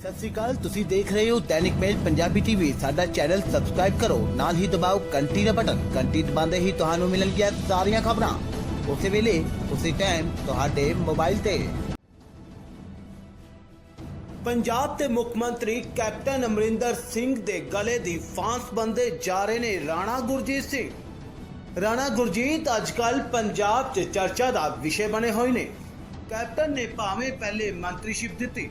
ਸਤਿ ਸ਼੍ਰੀ ਅਕਾਲ, ਤੁਸੀਂ ਦੇਖ ਰਹੇ ਹੋ ਦੈਨਿਕ ਮੇਲ ਪੰਜਾਬੀ ਟੀਵੀ ਸਾਡਾ ਚੈਨਲ ਸਬਸਕ੍ਰਾਈਬ ਕਰੋ, ਨਾਲ ਹੀ ਦਬਾਓ ਘੰਟੀ ਦਾ ਬਟਨ। ਘੰਟੀ ਦਬਾਉਂਦੇ ਹੀ ਤੁਹਾਨੂੰ ਮਿਲਣਗੀਆਂ ਸਾਰੀਆਂ ਖਬਰਾਂ। ਉਸੇ ਵੇਲੇ, ਉਸੇ ਟਾਈਮ ਤੁਹਾਡੇ ਮੋਬਾਈਲ ਤੇ। ਪੰਜਾਬ ਦੇ ਮੁੱਖ ਮੰਤਰੀ ਕੈਪਟਨ ਅਮਰਿੰਦਰ ਸਿੰਘ ਦੇ ਗਲੇ ਦੀ ਫਾਂਸ ਬੰਦੇ ਜਾ ਰਹੇ ਨੇ ਰਾਣਾ ਗੁਰਜੀਤ ਸਿੰਘ। ਰਾਣਾ ਗੁਰਜੀਤ ਅੱਜਕੱਲ ਪੰਜਾਬ 'ਚ ਚਰਚਾ ਦਾ ਵਿਸ਼ੇ ਬਣੇ ਹੋਏ ਨੇ। ਕੈਪਟਨ ਨੇ ਭਾਵੇਂ ਪਹਿਲੇ ਮੰਤਰੀਸ਼ਿਪ ਦਿੱਤੀ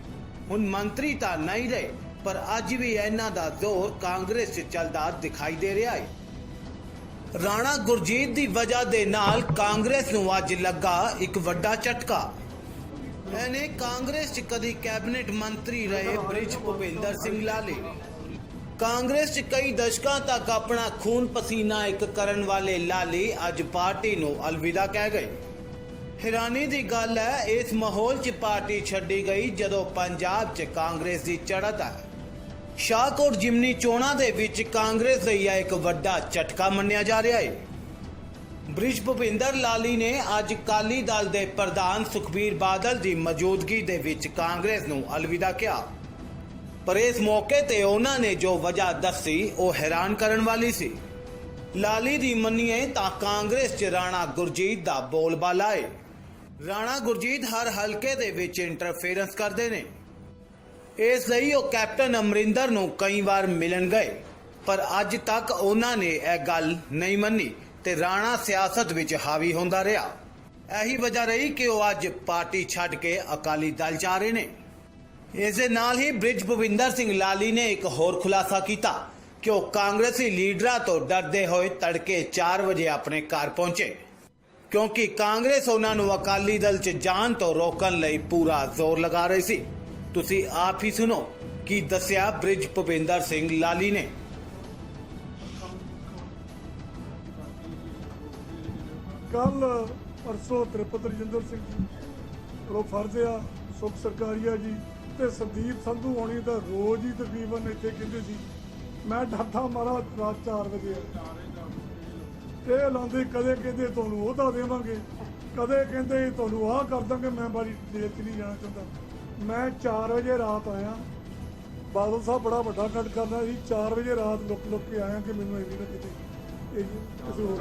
ਹੁਣ ਮੰਤਰੀ ਤਾਂ ਨਹੀਂ ਰਹੇ, ਪਰ ਅੱਜ ਵੀ ਇਹਨਾਂ ਦਾ ਜ਼ੋਰ ਕਾਂਗਰਸ 'ਚ ਚੱਲਦਾ ਦਿਖਾਈ ਦੇ ਰਿਹਾ ਹੈ। ਰਾਣਾ ਗੁਰਜੀਤ ਦੀ ਵਜ੍ਹਾ ਦੇ ਨਾਲ ਕਾਂਗਰਸ ਨੂੰ ਅੱਜ ਲੱਗਾ ਇੱਕ ਵੱਡਾ ਝਟਕਾ। ਇਹਨੇ ਕਾਂਗਰਸ 'ਚ ਕਦੀ ਕੈਬਨਿਟ ਮੰਤਰੀ ਰਹੇ ਬ੍ਰਿਜ ਭੁਪਿੰਦਰ ਸਿੰਘ ਲਾਲੇ। ਕਾਂਗਰਸ 'ਚ ਕਈ ਦਸ਼ਕਾਂ ਤੱਕ ਆਪਣਾ ਖੂਨ ਪਸੀਨਾ ਇੱਕ ਕਰਨ ਵਾਲੇ ਲਾਲੀ ਅੱਜ ਪਾਰਟੀ ਨੂੰ ਅਲਵਿਦਾ ਕਹਿ ਗਏ। ਹੈਰਾਨੀ ਦੀ ਗੱਲ ਹੈ, ਇਸ ਮਾਹੌਲ 'ਚ ਪਾਰਟੀ ਛੱਡੀ ਗਈ ਜਦੋਂ ਪੰਜਾਬ 'ਚ ਕਾਂਗਰਸ ਦੀ ਚੜ੍ਹਤ ਹੈ ਸ਼ਾਹਕੋਟ ਜਿਮਨੀ ਚੋਣਾਂ ਦੇ ਵਿੱਚ ਕਾਂਗਰਸ ਲਈ ਇਹ ਇੱਕ ਵੱਡਾ ਝਟਕਾ ਮੰਨਿਆ ਜਾ ਰਿਹਾ ਹੈ। ਬ੍ਰਿਜ ਭੁਪਿੰਦਰ ਲਾਲੀ ਨੇ ਅੱਜ ਕਾਲੀ ਦਲ ਦੇ ਪ੍ਰਧਾਨ ਸੁਖਬੀਰ ਬਾਦਲ ਦੀ ਮੌਜੂਦਗੀ ਦੇ ਵਿੱਚ ਕਾਂਗਰਸ ਨੂੰ ਅਲਵਿਦਾ ਕਿਹਾ। ਪਰ ਇਸ ਮੌਕੇ ਤੇ ਉਹਨਾਂ ਨੇ ਜੋ ਵਜ੍ਹਾ ਦੱਸੀ, ਉਹ ਹੈਰਾਨ ਕਰਨ ਵਾਲੀ ਸੀ। ਲਾਲੀ ਦੀ ਮੰਨੀਏ ਤਾਂ ਕਾਂਗਰਸ ਚ ਰਾਣਾ ਗੁਰਜੀਤ ਦਾ ਬੋਲਬਾਲਾ ਹੈ। ਰਾਣਾ ਗੁਰਜੀਤ ਹਰ ਹਲਕੇ ਦੇ ਵਿੱਚ ਇੰਟਰਫੇਰੈਂਸ ਕਰਦੇ ਨੇ। ਇਸ ਲਈ ਉਹ ਕੈਪਟਨ ਅਮਰਿੰਦਰ ਨੂੰ ਕਈ ਵਾਰ ਮਿਲਣ ਗਏ, ਪਰ ਅੱਜ ਤੱਕ ਉਹਨਾਂ ਨੇ ਇਹ ਗੱਲ ਨਹੀਂ ਮੰਨੀ ਤੇ ਰਾਣਾ ਸਿਆਸਤ ਵਿੱਚ ਹਾਵੀ ਹੁੰਦਾ ਰਿਹਾ। ਇਹੀ ਵਜ੍ਹਾ ਰਹੀ ਕਿ ਉਹ ਅੱਜ ਪਾਰਟੀ ਛੱਡ ਕੇ ਅਕਾਲੀ ਦਲ ਜਾ ਰਹੇ ਨੇ। ਇਸ ਦੇ ਨਾਲ ਹੀ ਬ੍ਰਿਜ ਭੁਪਿੰਦਰ ਸਿੰਘ ਲਾਲੀ ਨੇ ਇੱਕ ਹੋਰ ਖੁਲਾਸਾ ਕੀਤਾ ਕਿ ਉਹ ਕਾਂਗਰਸੀ ਲੀਡਰਾਂ ਤੋਂ ਡਰਦੇ ਹੋਏ ਤੜਕੇ 4 ਵਜੇ ਆਪਣੇ ਘਰ ਪਹੁੰਚੇ। ਕਿਉਂਕਿ ਕਾਂਗਰਸ ਉਹਨਾਂ ਨੂੰ ਅਕਾਲੀ ਦਲ 'ਚ ਜਾਣ ਤੋਂ ਰੋਕਣ ਲਈ ਪੂਰਾ ਜ਼ੋਰ ਲਗਾ ਰਹੀ ਸੀ। ਤੁਸੀਂ ਆਪ ਹੀ ਸੁਣੋ, ਕੀ ਦੱਸਿਆ ਬ੍ਰਿਜ ਭੁਪਿੰਦਰ ਸਿੰਘ ਲਾਲੀ ਨੇ? ਕੱਲ ਪਰਸੋਂ ਤ੍ਰਿਪਤ ਰਜਿੰਦਰ ਸਿੰਘ ਜੀ ਉਹ ਫਰਜ਼ ਆ, ਸੁਖ ਸਰਕਾਰੀਆ ਜੀ, ਤੇ ਸੰਦੀਪ ਸੰਧੂ ਹੋਣੀ ਤਾਂ ਰੋਜ਼ ਹੀ ਤਕਰੀਬਨ ਇੱਥੇ ਕਹਿੰਦੇ ਸੀ, ਮੈਂ ਡਰਦਾ ਮਾਰਾ ਰਾਤ 4 ਵਜੇ ਇਹ ਲਾਉਂਦੇ, ਕਦੇ ਕਹਿੰਦੇ ਤੁਹਾਨੂੰ ਉਹਦਾ ਦੇਵਾਂਗੇ, ਕਦੇ ਕਹਿੰਦੇ ਤੁਹਾਨੂੰ ਆਹ ਕਰ ਦਾਂਗੇ, ਮੈਂ ਬਾਰੀ ਦੇਰ ਚ ਨਹੀਂ ਜਾਣਾ ਚਾਹੁੰਦਾ। ਮੈਂ 4 ਵਜੇ ਰਾਤ ਆਇਆ। ਬਾਦਲ ਸਾਹਿਬ ਬੜਾ ਵੱਡਾ ਕੱਟ ਕਰਨਾ ਸੀ 4 ਵਜੇ ਰਾਤ ਲੁੱਕ ਲੁੱਕ ਕੇ ਆਇਆ ਕਿ ਮੈਨੂੰ ਇੰਨੀ ਨਾ ਕਿਤੇ ਇਹ ਕਿਸੇ ਹੋਰ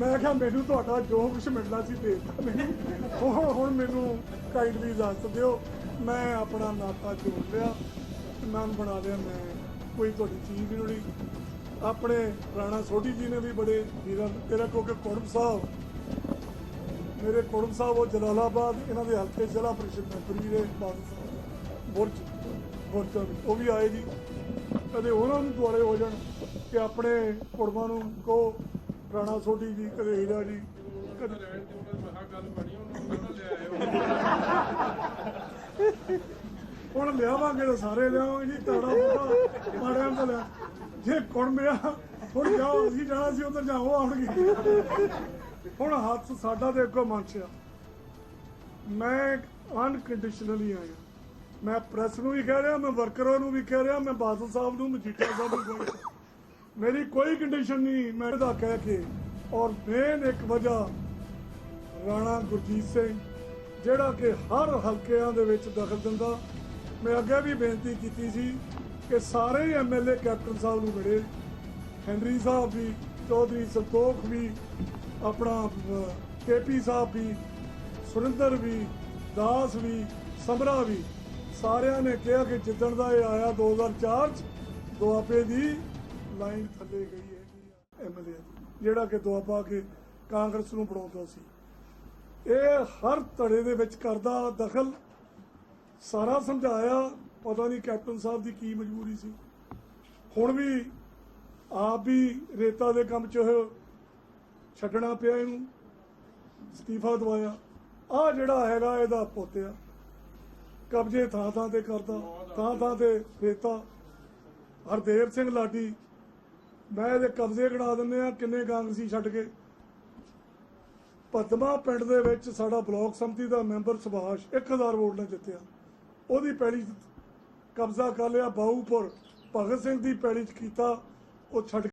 ਮੈਂ ਕਿਹਾ ਮੈਨੂੰ ਤੁਹਾਡਾ ਜੋ ਕੁਝ ਮਿਲਣਾ ਸੀ ਦੇ ਮੈਨੂੰ ਹੁਣ ਮੈਨੂੰ ਕਾਈਂਡ ਵੀ ਇਜਾਜ਼ਤ ਦਿਓ। ਮੈਂ ਆਪਣਾ ਨਾਤਾ ਜੋੜ ਲਿਆ ਤੇ ਬਣਾ ਲਿਆ, ਮੈਂ ਕੋਈ ਤੁਹਾਡੀ ਚੀਜ਼ ਨਹੀਂ ਲੋੜੀ ਆਪਣੇ ਰਾਣਾ ਸੋਢੀ ਜੀ ਨੇ ਵੀ ਬੜੇ ਵੀਰਾਂ ਤੇਰਾ ਕਿਉਂਕਿ ਕੁੜਮ ਸਾਹਿਬ, ਮੇਰੇ ਕੁੜਮ ਸਾਹਿਬ ਉਹ ਜਲਾਲਾਬਾਦ, ਇਹਨਾਂ ਦੇ ਹਲਕੇ ਜ਼ਿਲ੍ਹਾ ਪ੍ਰੀਸ਼ਦ ਮੈਂਬਰ ਵੀ ਬਾਦਲ ਸਾਹਿਬ ਬੁਰਜ ਬੁਰਜ ਉਹ ਵੀ ਆਏ ਜੀ। ਕਦੇ ਉਹਨਾਂ ਨੂੰ ਦੁਆਲੇ ਹੋ ਜਾਣ ਕਿ ਆਪਣੇ ਕੁੜਮਾਂ ਨੂੰ ਕਹੋ, ਰਾਣਾ ਸੋਢੀ ਜੀ, ਕਦੇ ਹੀਰਾ ਜੀ, ਕਦੇ ਹੁਣ ਲਿਆਵਾਂਗੇ ਤਾਂ ਸਾਰੇ ਲਿਆਵਾਂਗੇ ਜੀ ਤਾੜਾ ਬੁੱਢਾ ਮਾੜਿਆਂ ਦਾ ਲਿਆ ਜੇ ਕੁੜ ਮਿਆ ਹੁਣ ਜਾਓ, ਅਸੀਂ ਜਾਣਾ ਸੀ, ਉਧਰ ਜਾਓ ਆਉਣਗੇ। ਹੁਣ ਹੱਥ ਸਾਡਾ ਤੇ ਅੱਗੋਂ ਮੰਚਿਆ ਮੈਂ ਅਨਕੰਡੀਸ਼ਨਲੀ ਆਇਆ। ਮੈਂ ਪ੍ਰੈਸ ਨੂੰ ਵੀ ਕਹਿ ਰਿਹਾ, ਮੈਂ ਵਰਕਰਾਂ ਨੂੰ ਵੀ ਕਹਿ ਰਿਹਾ, ਮੈਂ ਬਾਦਲ ਸਾਹਿਬ ਨੂੰ ਮਜੀਠੀਆ ਸਾਹਿਬ ਨੂੰ ਕਹਿ ਰਿਹਾ। ਮੇਰੀ ਕੋਈ ਕੰਡੀਸ਼ਨ ਨਹੀਂ, ਮੈਂ ਇਹਦਾ ਕਹਿ ਕੇ ਔਰ ਮੇਨ ਇੱਕ ਵਜ੍ਹਾ ਰਾਣਾ ਗੁਰਜੀਤ ਸਿੰਘ, ਜਿਹੜਾ ਕਿ ਹਰ ਹਲਕਿਆਂ ਦੇ ਵਿੱਚ ਦਖਲ ਦਿੰਦਾ। ਮੈਂ ਅੱਗੇ ਵੀ ਬੇਨਤੀ ਕੀਤੀ ਸੀ ਕਿ ਸਾਰੇ ਹੀ ਐਮਐਲਏ ਕੈਪਟਨ ਸਾਹਿਬ ਨੂੰ ਮਿਲੇ, ਹੈਨਰੀ ਸਾਹਿਬ ਵੀ, ਚੌਧਰੀ ਸੰਤੋਖ ਵੀ, ਆਪਣਾ ਕੇਪੀ ਸਾਹਿਬ ਵੀ, ਸੁਰਿੰਦਰ ਵੀ, ਦਾਸ ਵੀ, ਸਮਰਾ ਵੀ, ਸਾਰਿਆਂ ਨੇ ਕਿਹਾ ਕਿ ਜਿੱਦਣ ਦਾ ਇਹ ਆਇਆ 2004 ਚ, ਦੁਆਬੇ ਦੀ ਲਾਈਨ ਥੱਲੇ ਗਈ ਹੈਗੀ ਐਮਐਲਏ ਜਿਹੜਾ ਕਿ ਦੁਆਬਾ ਕੇ ਕਾਂਗਰਸ ਨੂੰ ਬਣਾਉਂਦਾ ਸੀ। ਇਹ ਹਰ ਧੜੇ ਦੇ ਵਿੱਚ ਕਰਦਾ, ਦਖਲ ਸਾਰਾ ਸਮਝਾਇਆ ਪਤਾ ਨਹੀਂ ਕੈਪਟਨ ਸਾਹਿਬ ਦੀ ਕੀ ਮਜਬੂਰੀ ਸੀ। ਹੁਣ ਵੀ ਆਪ ਵੀ ਰੇਤਾ ਦੇ ਕੰਮ 'ਚ ਛੱਡਣਾ ਪਿਆ ਇਹਨੂੰ, ਅਸਤੀਫਾ ਦਵਾਇਆ। ਆ ਜਿਹੜਾ ਹੈਗਾ ਇਹਦਾ ਪੋਤਿਆ ਕਬਜ਼ੇ ਥਾਂ ਥਾਂ ਤੇ ਕਰਦਾ ਥਾਂ ਥਾਂ ਤੇ ਰੇਤਾ। ਹਰਦੇਵ ਸਿੰਘ ਲਾਡੀ, ਮੈਂ ਇਹਦੇ ਕਬਜ਼ੇ ਗਣਾ ਦਿੰਦੇ ਆ ਕਿੰਨੇ ਕਾਂਗਰਸੀ ਛੱਡ ਕੇ। ਪਦਮਾ ਪਿੰਡ ਦੇ ਵਿੱਚ ਸਾਡਾ ਬਲਾਕ ਸੰਮਤੀ ਦਾ ਮੈਂਬਰ ਸੁਭਾਸ਼ 1000 ਵੋਟ ਨਾਲ ਜਿੱਤਿਆ। ਉਹਦੀ ਪਹਿਲੀ ਕਬਜ਼ਾ ਕਰ ਲਿਆ ਬਾਹੂਪੁਰ ਭਗਤ ਸਿੰਘ ਦੀ ਪੈੜੀ 'ਚ ਕੀਤਾ ਉਹ ਛੱਡ